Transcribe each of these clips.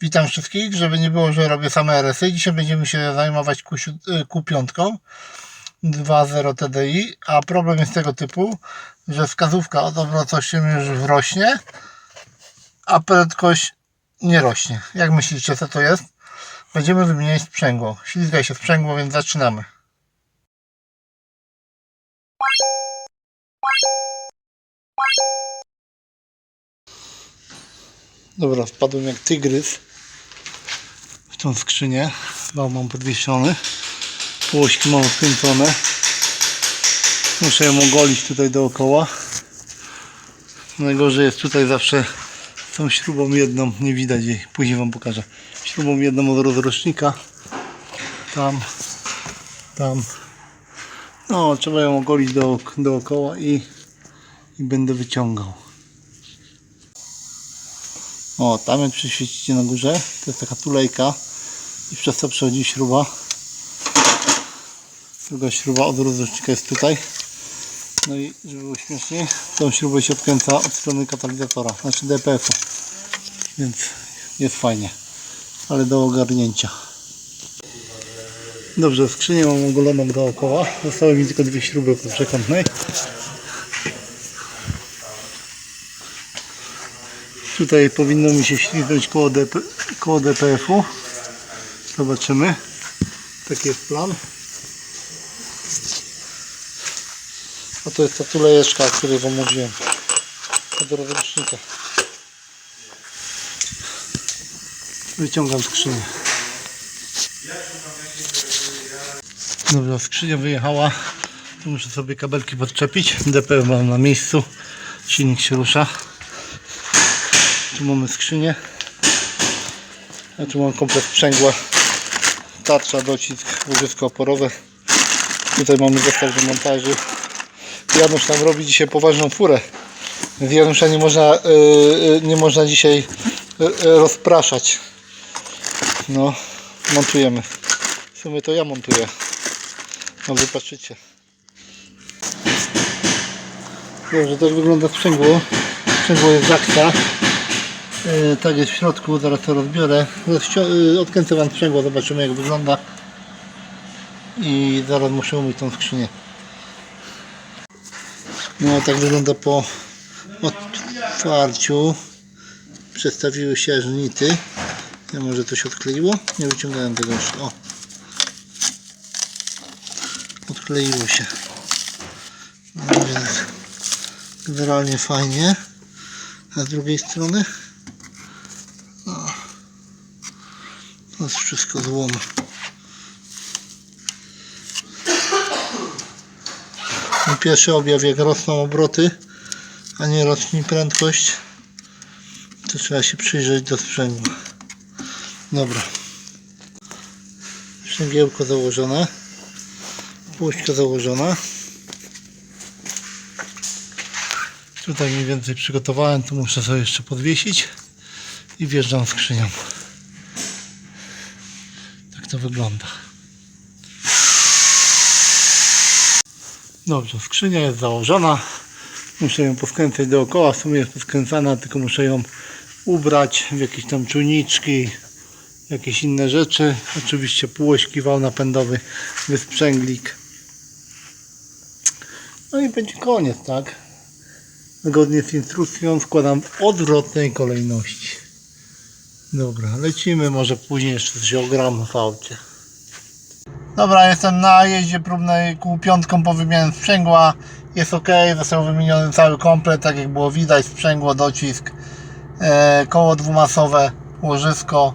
Witam wszystkich, żeby nie było, że robię same RSy. Dzisiaj będziemy się zajmować Q7 Q5 2.0 TDI, a problem jest tego typu, że wskazówka od obrotości już wrośnie, a prędkość nie rośnie. Jak myślicie, co to jest? Będziemy wymieniać sprzęgło. Ślizgaj się sprzęgło, więc zaczynamy. Dobra, wpadłem jak tygrys w tą skrzynię. Wał mam podwieszony. Półośki mam odkręcone. Muszę ją ogolić tutaj dookoła. Najgorzej jest tutaj zawsze tą śrubą jedną, nie widać jej, później wam pokażę. Śrubą jedną od rozrocznika. Tam, tam. No, trzeba ją ogolić do, dookoła i, i będę wyciągał. O, tam jak przyświecicie na górze, to jest taka tulejka i przez to przechodzi śruba. Druga śruba od rozrusznika jest tutaj. No i żeby było śmieszniej, tą śrubę się odkręca od strony katalizatora, znaczy DPF-u. Więc jest fajnie, ale do ogarnięcia. Dobrze, skrzynię mam ogoloną dookoła. Zostały mi tylko dwie śruby po przekątnej. Tutaj powinno mi się ślizgnąć koło, DP, koło DPF-u. Zobaczymy. Taki jest plan. A to jest ta tulejeczka, o której Wam mówiłem. Od rozrusznika. Wyciągam skrzynię. Dobra, skrzynia wyjechała. Tu muszę sobie kabelki podczepić. DPF mam na miejscu. Silnik się rusza. Tu mamy skrzynię. A tu mam komplet sprzęgła. Tarcza, docisk, łożysko oporowe. Tutaj mamy zestaw do montażu. Janusz nam robi dzisiaj poważną furę. Z Janusza nie można, yy, nie można dzisiaj yy, rozpraszać. No, montujemy. W sumie to ja montuję. No wy patrzycie. Dobrze, tak wygląda sprzęgło. Sprzęgło jest zaksa. E, tak jest w środku, zaraz to rozbiorę. E, Odkręcę Wam sprzęgło, zobaczymy jak wygląda. I zaraz muszę umyć tą skrzynię. No tak wygląda po otwarciu. Przestawiły się żnity. Ja może się odkleiło? Nie wyciągałem tego jeszcze. O. Odkleiło się. No więc generalnie fajnie. A z drugiej strony To wszystko złom. Pierwszy objaw jak rosną obroty, a nie rośnie prędkość, to trzeba się przyjrzeć do sprzęgła. Dobra. Śniegiełko założone. Puszka założona. Tutaj mniej więcej przygotowałem, tu muszę sobie jeszcze podwiesić i wjeżdżam skrzynią. Tak to wygląda. Dobrze, skrzynia jest założona. Muszę ją poskręcać dookoła. W sumie jest poskręcana, tylko muszę ją ubrać w jakieś tam czujniczki, jakieś inne rzeczy. Oczywiście półośki, wał napędowy, wysprzęglik. No i będzie koniec, tak? Zgodnie z instrukcją składam w odwrotnej kolejności. Dobra, lecimy, może później jeszcze się ogram w aucie. Dobra, jestem na jeździe próbnej kół piątką po wymianie sprzęgła. Jest ok, został wymieniony cały komplet, tak jak było widać, sprzęgło, docisk, e, koło dwumasowe, łożysko.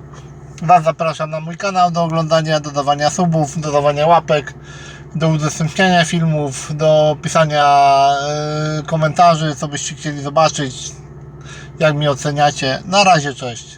Was zapraszam na mój kanał do oglądania, dodawania subów, dodawania łapek, do udostępniania filmów, do pisania e, komentarzy, co byście chcieli zobaczyć, jak mnie oceniacie. Na razie, cześć.